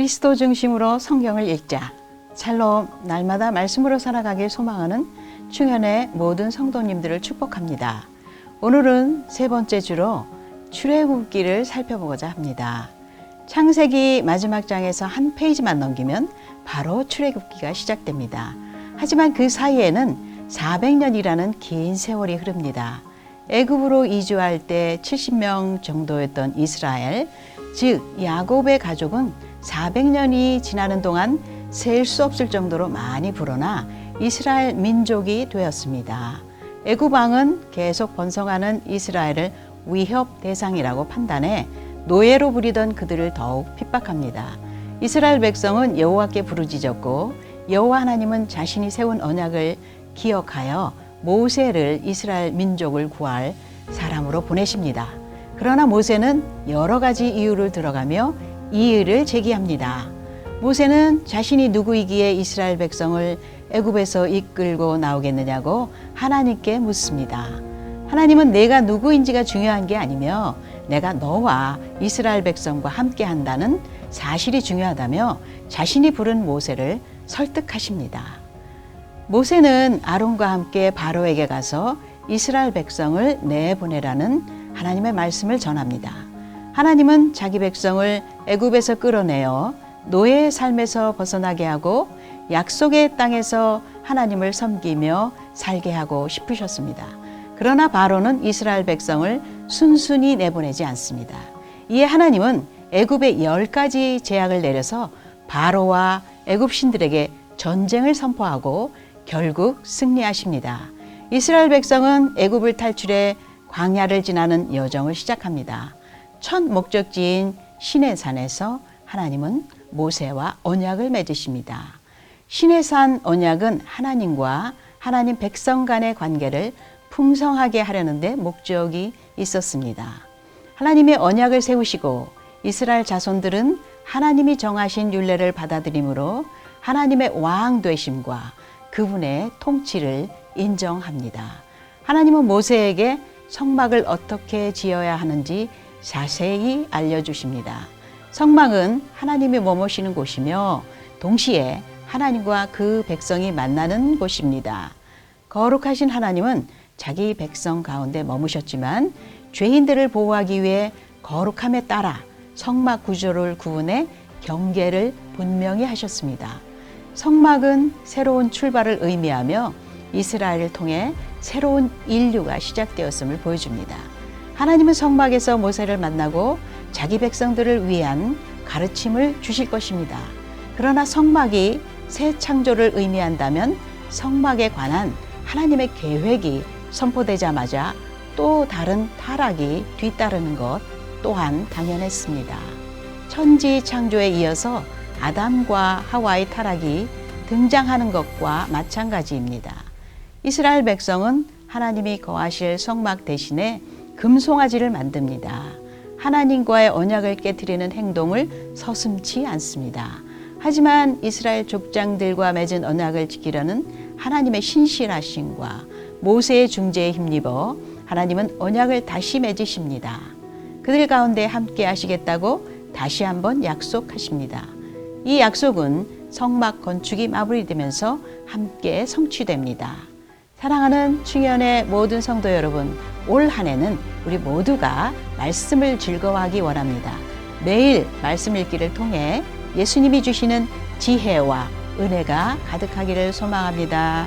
그리스도 중심으로 성경을 읽자. 샬롬, 날마다 말씀으로 살아가길 소망하는 충현의 모든 성도님들을 축복합니다. 오늘은 세 번째 주로 출애굽기를 살펴보고자 합니다. 창세기 마지막 장에서 한 페이지만 넘기면 바로 출애굽기가 시작됩니다. 하지만 그 사이에는 400년이라는 긴 세월이 흐릅니다. 애굽으로 이주할 때 70명 정도였던 이스라엘, 즉 야곱의 가족은 400년이 지나는 동안 셀 수 없을 정도로 많이 불어나 이스라엘 민족이 되었습니다. 애굽 왕은 계속 번성하는 이스라엘을 위협 대상이라고 판단해 노예로 부리던 그들을 더욱 핍박합니다. 이스라엘 백성은 여호와께 부르짖었고 여호와 하나님은 자신이 세운 언약을 기억하여 모세를 이스라엘 민족을 구할 사람으로 보내십니다. 그러나 모세는 여러 가지 이유를 들어가며 이의를 제기합니다. 모세는 자신이 누구이기에 이스라엘 백성을 애굽에서 이끌고 나오겠느냐고 하나님께 묻습니다. 하나님은 내가 누구인지가 중요한 게 아니며 내가 너와 이스라엘 백성과 함께 한다는 사실이 중요하다며 자신이 부른 모세를 설득하십니다. 모세는 아론과 함께 바로에게 가서 이스라엘 백성을 내보내라는 하나님의 말씀을 전합니다. 하나님은 자기 백성을 애굽에서 끌어내어 노예의 삶에서 벗어나게 하고 약속의 땅에서 하나님을 섬기며 살게 하고 싶으셨습니다. 그러나 바로는 이스라엘 백성을 순순히 내보내지 않습니다. 이에 하나님은 애굽에 열 가지 제약을 내려서 바로와 애굽 신들에게 전쟁을 선포하고 결국 승리하십니다. 이스라엘 백성은 애굽을 탈출해 광야를 지나는 여정을 시작합니다. 첫 목적지인 시내산에서 하나님은 모세와 언약을 맺으십니다. 시내산 언약은 하나님과 하나님 백성 간의 관계를 풍성하게 하려는데 목적이 있었습니다. 하나님의 언약을 세우시고 이스라엘 자손들은 하나님이 정하신 율례를 받아들이므로 하나님의 왕 되심과 그분의 통치를 인정합니다. 하나님은 모세에게 성막을 어떻게 지어야 하는지 자세히 알려주십니다. 성막은 하나님이 머무시는 곳이며 동시에 하나님과 그 백성이 만나는 곳입니다. 거룩하신 하나님은 자기 백성 가운데 머무셨지만 죄인들을 보호하기 위해 거룩함에 따라 성막 구조를 구분해 경계를 분명히 하셨습니다. 성막은 새로운 출발을 의미하며 이스라엘을 통해 새로운 인류가 시작되었음을 보여줍니다. 하나님은 성막에서 모세를 만나고 자기 백성들을 위한 가르침을 주실 것입니다. 그러나 성막이 새 창조를 의미한다면 성막에 관한 하나님의 계획이 선포되자마자 또 다른 타락이 뒤따르는 것 또한 당연했습니다. 천지 창조에 이어서 아담과 하와의 타락이 등장하는 것과 마찬가지입니다. 이스라엘 백성은 하나님이 거하실 성막 대신에 금송아지를 만듭니다. 하나님과의 언약을 깨뜨리는 행동을 서슴지 않습니다. 하지만 이스라엘 족장들과 맺은 언약을 지키려는 하나님의 신실하심과 모세의 중재에 힘입어 하나님은 언약을 다시 맺으십니다. 그들 가운데 함께 하시겠다고 다시 한번 약속하십니다. 이 약속은 성막 건축이 마무리되면서 함께 성취됩니다. 사랑하는 충현의 모든 성도 여러분, 올 한 해는 우리 모두가 말씀을 즐거워하기 원합니다. 매일 말씀 읽기를 통해 예수님이 주시는 지혜와 은혜가 가득하기를 소망합니다.